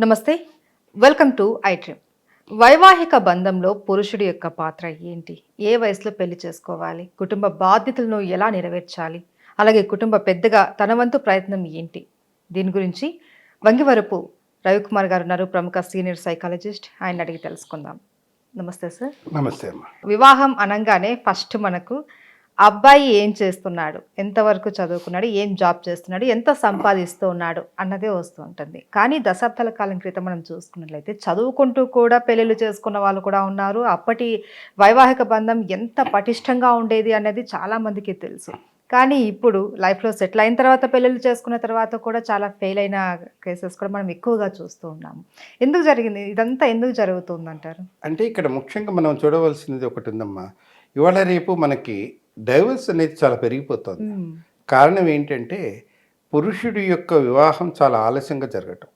నమస్తే welcome to ఐట్రీమ్. వైవాహిక బంధంలో పురుషుడి యొక్క పాత్ర ఏంటి? ఏ వయసులో పెళ్ళి చేసుకోవాలి? కుటుంబ బాధ్యతలను ఎలా నెరవేర్చాలి? అలాగే కుటుంబ పెద్దగా తన వంతు ప్రయత్నం ఏంటి? దీని గురించి వంగివరపు రవికుమార్ గారు ఉన్నారు ప్రముఖ సీనియర్ సైకాలజిస్ట్. ఆయన అడిగి తెలుసుకుందాం. నమస్తే సార్. నమస్తే వివాహం అనగానే ఫస్ట్ మనకు అబ్బాయి ఏం చేస్తున్నాడు? ఎంతవరకు చదువుకున్నాడు? ఏం జాబ్ చేస్తున్నాడు? ఎంత సంపాదిస్తూ ఉన్నాడు? అన్నదే వస్తూ ఉంటుంది. కానీ దశాబ్దాల కాలం క్రితం మనం చూసుకున్నట్లయితే చదువుకుంటూ కూడా పెళ్ళిళ్ళు చేసుకున్న వాళ్ళు కూడా ఉన్నారు. అప్పటి వైవాహిక బంధం ఎంత పటిష్టంగా ఉండేది అనేది చాలామందికి తెలుసు. కానీ ఇప్పుడు లైఫ్లో సెటిల్ అయిన తర్వాత పెళ్ళిళ్ళు చేసుకున్న తర్వాత కూడా చాలా ఫెయిల్ అయిన కేసెస్ కూడా మనం ఎక్కువగా చూస్తూ ఉన్నాము. ఎందుకు జరిగింది? ఇదంతా ఎందుకు జరుగుతుందంటారు? అంటే ఇక్కడ ముఖ్యంగా మనం చూడవలసినది ఒకటి ఉందమ్మా. ఇవాళ రేపు మనకి డైవర్స్ అనేది చాలా పెరిగిపోతుంది. కారణం ఏంటంటే పురుషుడి యొక్క వివాహం చాలా ఆలస్యంగా జరగటం.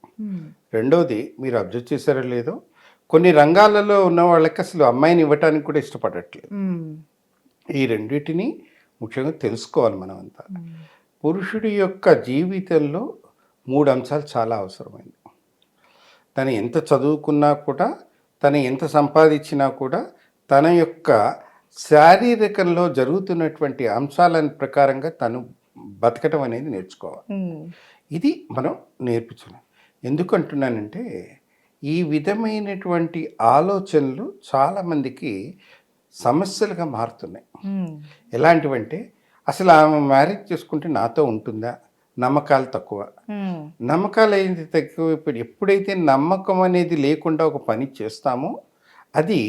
రెండవది మీరు అబ్జర్వ్ చేశారో లేదో కొన్ని రంగాలలో ఉన్న వాళ్ళకి అసలు అమ్మాయిని ఇవ్వటానికి కూడా ఇష్టపడట్లేదు. ఈ రెండింటిని ముఖ్యంగా తెలుసుకోవాలి మనం అంతా. పురుషుడి యొక్క జీవితంలో మూడు అంశాలు చాలా అవసరమైనవి తను ఎంత చదువుకున్నా కూడా తను ఎంత సంపాదించినా కూడా తన యొక్క శారీరకంలో జరుగుతున్నటువంటి అంశాల ప్రకారంగా తను బతకటం అనేది నేర్చుకోవాలి. ఇది మనం నేర్పించాలి ఎందుకంటున్నానంటే ఈ విధమైనటువంటి ఆలోచనలు చాలామందికి సమస్యలుగా మారుతున్నాయి. ఎలాంటివంటే అసలు ఆమె మ్యారేజ్ చేసుకుంటే నాతో ఉంటుందా నమ్మకాలు తక్కువ మ్మ్. నమ్మకాలు అనేది తక్కువ ఇప్పుడు ఎప్పుడైతే నమ్మకం అనేది లేకుండా ఒక పని చేస్తామో అది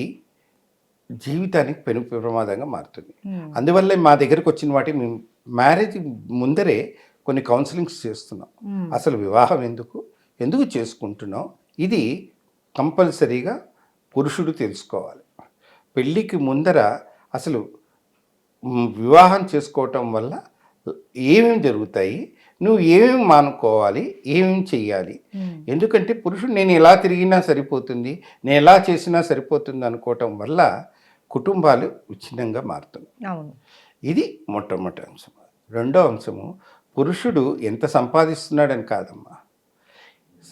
జీవితానికి పెను ప్రమాదంగా మారుతుంది. అందువల్లే మా దగ్గరకు వచ్చిన వాటి మేము మ్యారేజ్ ముందరే కొన్ని కౌన్సిలింగ్స్ చేస్తున్నాం. అసలు వివాహం ఎందుకు? ఎందుకు చేసుకుంటున్నాం? ఇది కంపల్సరీగా పురుషుడు తెలుసుకోవాలి. పెళ్ళికి ముందర అసలు వివాహం చేసుకోవటం వల్ల ఏమేమి జరుగుతాయి? నువ్వు ఏమేమి మానుకోవాలి? ఏమేమి చెయ్యాలి. ఎందుకంటే పురుషుడు నేను ఎలా తిరిగినా సరిపోతుంది నేను ఎలా చేసినా సరిపోతుంది అనుకోవటం వల్ల కుటుంబాలు విచ్ఛిన్నంగా మారుతున్నాయి. ఇది మొట్టమొదటి అంశం. రెండో అంశము పురుషుడు ఎంత సంపాదిస్తున్నాడని కాదమ్మా.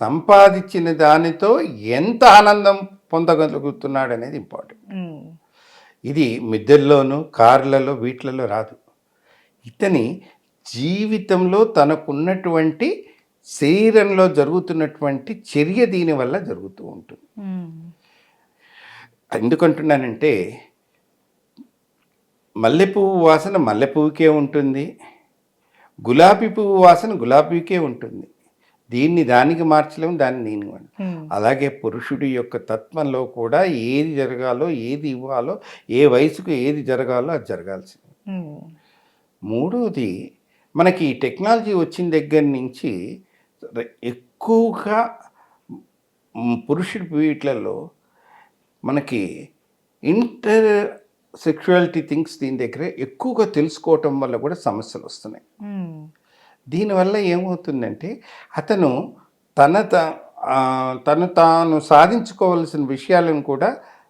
సంపాదించిన దానితో ఎంత ఆనందం పొందగలుగుతున్నాడు అనేది ఇంపార్టెంట్. ఇది మిద్దెల్లోనూ కార్లలో వీటిలలో రాదు. ఇతని జీవితంలో తనకున్నటువంటి శరీరంలో జరుగుతున్నటువంటి చర్య దీని వల్ల జరుగుతూ ఉంటుంది. ఎందుకంటున్నానంటే మల్లెపువ్వు వాసన మల్లెపువ్వుకే ఉంటుంది గులాబీ పువ్వు వాసన గులాబీకే ఉంటుంది దీన్ని దానికి మార్చలేము దాన్ని. మ్మ్. అలాగే పురుషుడి యొక్క తత్వంలో కూడా ఏది జరగాలో ఏది ఇవ్వాలో ఏ వయసుకు ఏది జరగాలో అది జరగాల్సింది. మూడవది మనకి ఈ టెక్నాలజీ వచ్చిన దగ్గర నుంచి ఎక్కువగా పురుషుడి వీటిలలో మనకి ఇంటర్ సెక్షువాలిటీ థింగ్స్ దీని దగ్గర ఎక్కువగా తెలుసుకోవటం వల్ల కూడా సమస్యలు వస్తున్నాయి. దీనివల్ల ఏమవుతుందంటే అతను తన తను తాను సాధించుకోవలసిన విషయాలను కూడా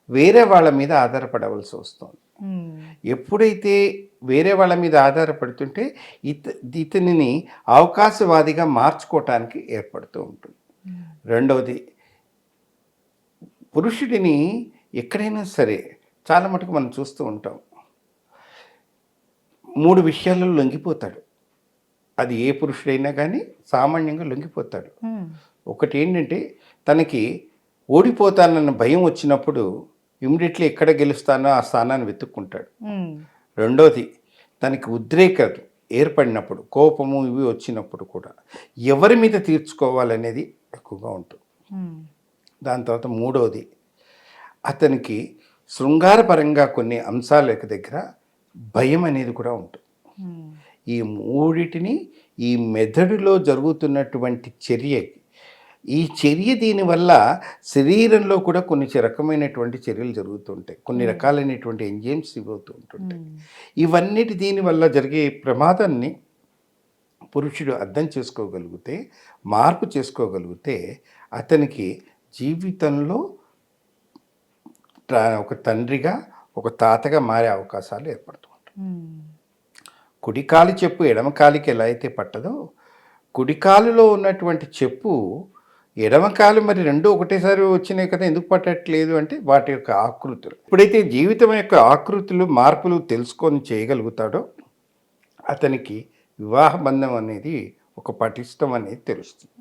వేరే వాళ్ళ మీద ఆధారపడవలసి వస్తుంది. ఎప్పుడైతే వేరే వాళ్ళ మీద ఆధారపడుతుంటే ఇత ఇతనిని అవకాశవాదిగా మార్చుకోవటానికి ఏర్పడుతూ ఉంటుంది. రెండవది పురుషుడిని ఎక్కడైనా సరే చాలా మటుకు మనం చూస్తూ ఉంటాం మూడు విషయాల్లో లొంగిపోతాడు అది ఏ పురుషుడైనా కానీ సామాన్యంగా లొంగిపోతాడు. ఒకటి ఏంటంటే తనకి ఓడిపోతానన్న భయం వచ్చినప్పుడు ఇమ్మీడియట్లీ ఎక్కడ గెలుస్తానో ఆ స్థానాన్ని వెతుక్కుంటాడు. రెండోది తనకి ఉద్రేకత ఏర్పడినప్పుడు కోపము ఇవి వచ్చినప్పుడు కూడా ఎవరి మీద తీర్చుకోవాలనేది ఎక్కువగా ఉంటుంది. దాని తర్వాత మూడవది అతనికి శృంగారపరంగా కొన్ని అంశాల యొక్క దగ్గర భయం అనేది కూడా ఉంటుంది. ఈ మూడిటిని ఈ మెదడులో జరుగుతున్నటువంటి చర్య ఈ చర్య దీనివల్ల శరీరంలో కూడా కొన్ని రకమైనటువంటి చర్యలు జరుగుతుంటాయి కొన్ని రకాలైనటువంటి ఎంజైమ్స్ ఇవ్వుతూ ఉంటుంటాయి. ఇవన్నిటి దీనివల్ల జరిగే ప్రమాదాన్ని పురుషుడు అర్థం చేసుకోగలిగితే మార్పు చేసుకోగలిగితే అతనికి జీవితంలో ఒక తండ్రిగా ఒక తాతగా మారే అవకాశాలు ఏర్పడుతూ. కుడికాలి చెప్పు ఎడమ కాలికి ఎలా అయితే పట్టదో కుడికాలులో ఉన్నటువంటి చెప్పు ఎడమ కాలు మరి రెండు ఒకటేసారి వచ్చినాయి కదా ఎందుకు పట్టట్లేదు అంటే వాటి యొక్క ఆకృతులు. ఎప్పుడైతే జీవితం యొక్క ఆకృతులు మార్పులు తెలుసుకొని చేయగలుగుతాడో అతనికి వివాహ బంధం అనేది ఒక పటిష్టం అనేది తెలుస్తుంది.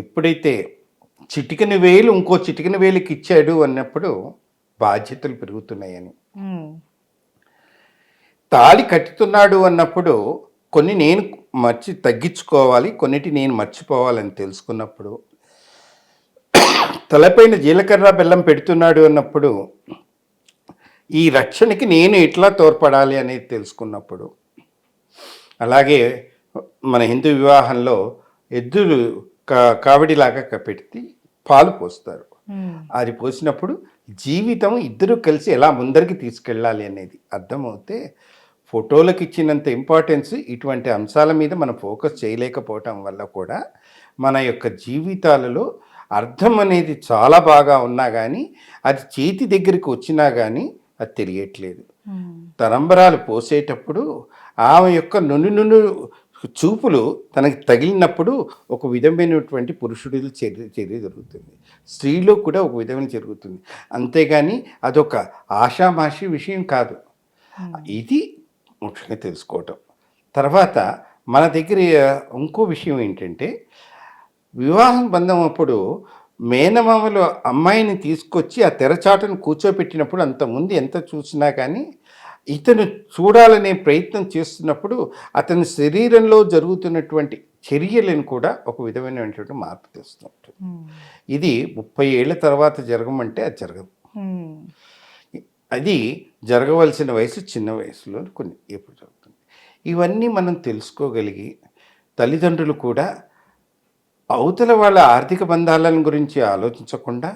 ఎప్పుడైతే చిటికెన వేలు ఇంకో చిటికెన వేలుకి ఇచ్చాడు అన్నప్పుడు బాధ్యతలు పెరుగుతున్నాయని. తాళి కట్టుతున్నాడు అన్నప్పుడు కొన్ని నేను మర్చి తగ్గించుకోవాలి కొన్నిటి నేను మర్చిపోవాలని తెలుసుకున్నప్పుడు తలపైన జీలకర్ర బెల్లం పెడుతున్నాడు అన్నప్పుడు ఈ రక్షణకి నేను ఎట్లా తోడ్పడాలి అనేది తెలుసుకున్నప్పుడు అలాగే మన హిందూ వివాహంలో ఎద్దులు కా కావడిలాగా పెట్టి పాలు పోస్తారు. అది పోసినప్పుడు జీవితం ఇద్దరు కలిసి ఎలా ముందరికి తీసుకెళ్ళాలి అనేది అర్థమవుతే ఫోటోలకు ఇచ్చినంత ఇంపార్టెన్స్ ఇటువంటి అంశాల మీద మనం ఫోకస్ చేయలేకపోవటం వల్ల కూడా మన యొక్క జీవితాలలో అర్థం అనేది చాలా బాగా ఉన్నా కానీ అది చేతి దగ్గరికి వచ్చినా కానీ అది తెలియట్లేదు. తరంబరాలు పోసేటప్పుడు ఆమె యొక్క నును నును చూపులు తనకి తగిలినప్పుడు ఒక విధమైనటువంటి పురుషుడి చర్య చర్య జరుగుతుంది. స్త్రీలో కూడా ఒక విధమైన జరుగుతుంది. అంతేగాని అదొక ఆషామాషి విషయం కాదు. ఇది ముఖ్యంగా తెలుసుకోవటం. తర్వాత మన దగ్గర ఇంకో విషయం ఏంటంటే వివాహం బంధం అప్పుడు మేనమామలు అమ్మాయిని తీసుకొచ్చి ఆ తెరచాటును కూర్చోపెట్టినప్పుడు అంతకుముందు ఎంత చూసినా కానీ ఇతను చూడాలనే ప్రయత్నం చేస్తున్నప్పుడు అతని శరీరంలో జరుగుతున్నటువంటి చర్యలను కూడా ఒక విధమైనటువంటి మార్పు తెస్తుంటుంది. ఉమ్, ఇది ముప్పై ఏళ్ళ తర్వాత జరగమంటే అది జరగదు. ఉమ్, అది జరగవలసిన వయసు చిన్న వయసులో కొన్ని ఎప్పుడు జరుగుతుంది. ఇవన్నీ మనం తెలుసుకోగలిగి తల్లిదండ్రులు కూడా అవతల వాళ్ళ ఆర్థిక బంధాలను గురించి ఆలోచించకుండా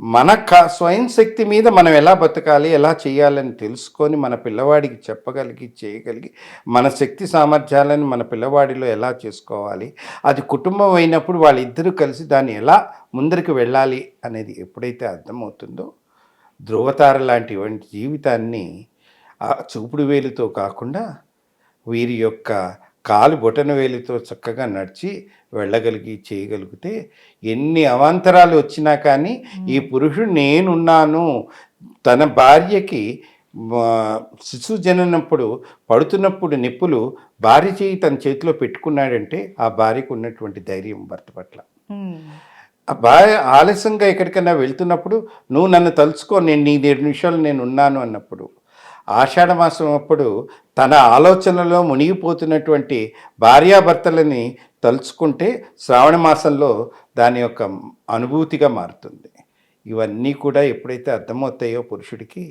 మన క స్వయం శక్తి మీద మనం ఎలా బతకాలి ఎలా చేయాలని తెలుసుకొని మన పిల్లవాడికి చెప్పగలిగి చేయగలిగి మన శక్తి సామర్థ్యాలను మన పిల్లవాడిలో ఎలా చేసుకోవాలి అది కుటుంబం అయినప్పుడు వాళ్ళిద్దరూ కలిసి దాన్ని ఎలా ముందరికి వెళ్ళాలి అనేది ఎప్పుడైతే అర్థమవుతుందో ధ్రువతార లాంటి వంటి జీవితాన్ని ఆ చూపుడు వేలుతో కాకుండా వీరి యొక్క కాలు బొటన వేలితో చక్కగా నడిచి వెళ్ళగలిగి చేయగలిగితే ఎన్ని అవాంతరాలు వచ్చినా కానీ ఈ పురుషుడు నేనున్నాను. తన భార్యకి ఆ, శిశువు జననప్పుడు పడుతున్నప్పుడు నిప్పులు భార్య చేయి తన చేతిలో పెట్టుకున్నాడంటే ఆ భార్యకు ఉన్నటువంటి ధైర్యం భర్త పట్ల. భార్య ఆలస్యంగా ఎక్కడికైనా వెళ్తున్నప్పుడు నువ్వు నన్ను తలుచుకో నేను నీ ఏడు నిమిషాలు నేను ఉన్నాను అన్నప్పుడు ఆషాఢ మాసం అప్పుడు తన ఆలోచనలో మునిగిపోతున్నటువంటి భార్యాభర్తలని తలుచుకుంటే శ్రావణ మాసంలో దాని యొక్క అనుభూతిగా మారుతుంది. ఇవన్నీ కూడా ఎప్పుడైతే అర్థమవుతాయో పురుషుడికి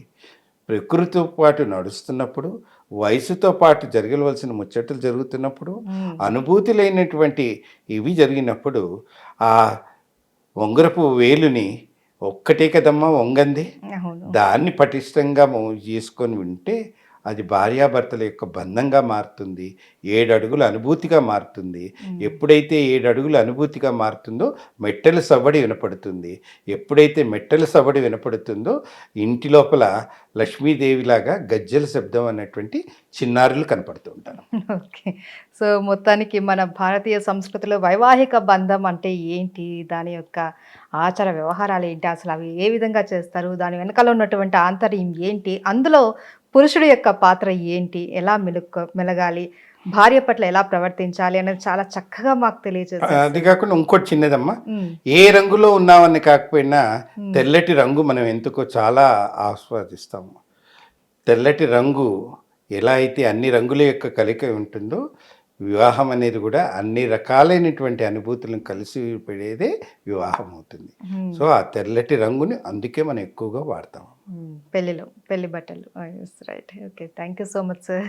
ప్రకృతితో పాటు నడుస్తున్నప్పుడు వయసుతో పాటు జరగవలసిన ముచ్చట్లు జరుగుతున్నప్పుడు అనుభూతి లేనటువంటి ఇవి జరిగినప్పుడు ఆ ఉంగరపు వేలుని ఒక్కటే కదమ్మా వంగంది. దాన్ని పటిష్టంగా చేసుకొని వింటే అది భార్యాభర్తల యొక్క బంధంగా మారుతుంది ఏడు అడుగుల అనుభూతిగా మారుతుంది. ఎప్పుడైతే ఏడు అడుగుల అనుభూతిగా మారుతుందో మెట్టెల సవ్వడి వినపడుతుంది. ఎప్పుడైతే మెట్టెల సవ్వడి వినపడుతుందో ఇంటి లోపల లక్ష్మీదేవిలాగా గజ్జల శబ్దం అనేటువంటి చిన్నారులు కనపడుతూ ఉంటారు. ఓకే. సో మొత్తానికి మన భారతీయ సంస్కృతిలో వైవాహిక బంధం అంటే ఏంటి? దాని యొక్క ఆచార వ్యవహారాలు ఏంటి? అసలు అవి ఏ విధంగా చేస్తారు? దాని వెనకాల ఉన్నటువంటి ఆంతర్యం ఏంటి? అందులో పురుషుడి యొక్క పాత్ర ఏంటి? ఎలా మెలుక మెలగాలి? భార్య పట్ల ఎలా ప్రవర్తించాలి? అనేది చాలా చక్కగా మాకు తెలియజేస్తారు అది కాకుండా ఇంకోటి చిన్నదమ్మా. ఏ రంగులో ఉన్నామని కాకపోయినా తెల్లటి రంగు మనం ఎందుకో చాలా ఆస్వాదిస్తాము. తెల్లటి రంగు ఎలా అయితే అన్ని రంగుల యొక్క కలిక ఉంటుందో వివాహం అనేది కూడా అన్ని రకాలైనటువంటి అనుభూతులను కలిసి పడేదే వివాహం అవుతుంది. సో ఆ తెల్లటి రంగుని అందుకే మనం ఎక్కువగా వాడతాం. పెళ్ళిలో పెళ్ళి బట్టలు. Right okay thank you so much sir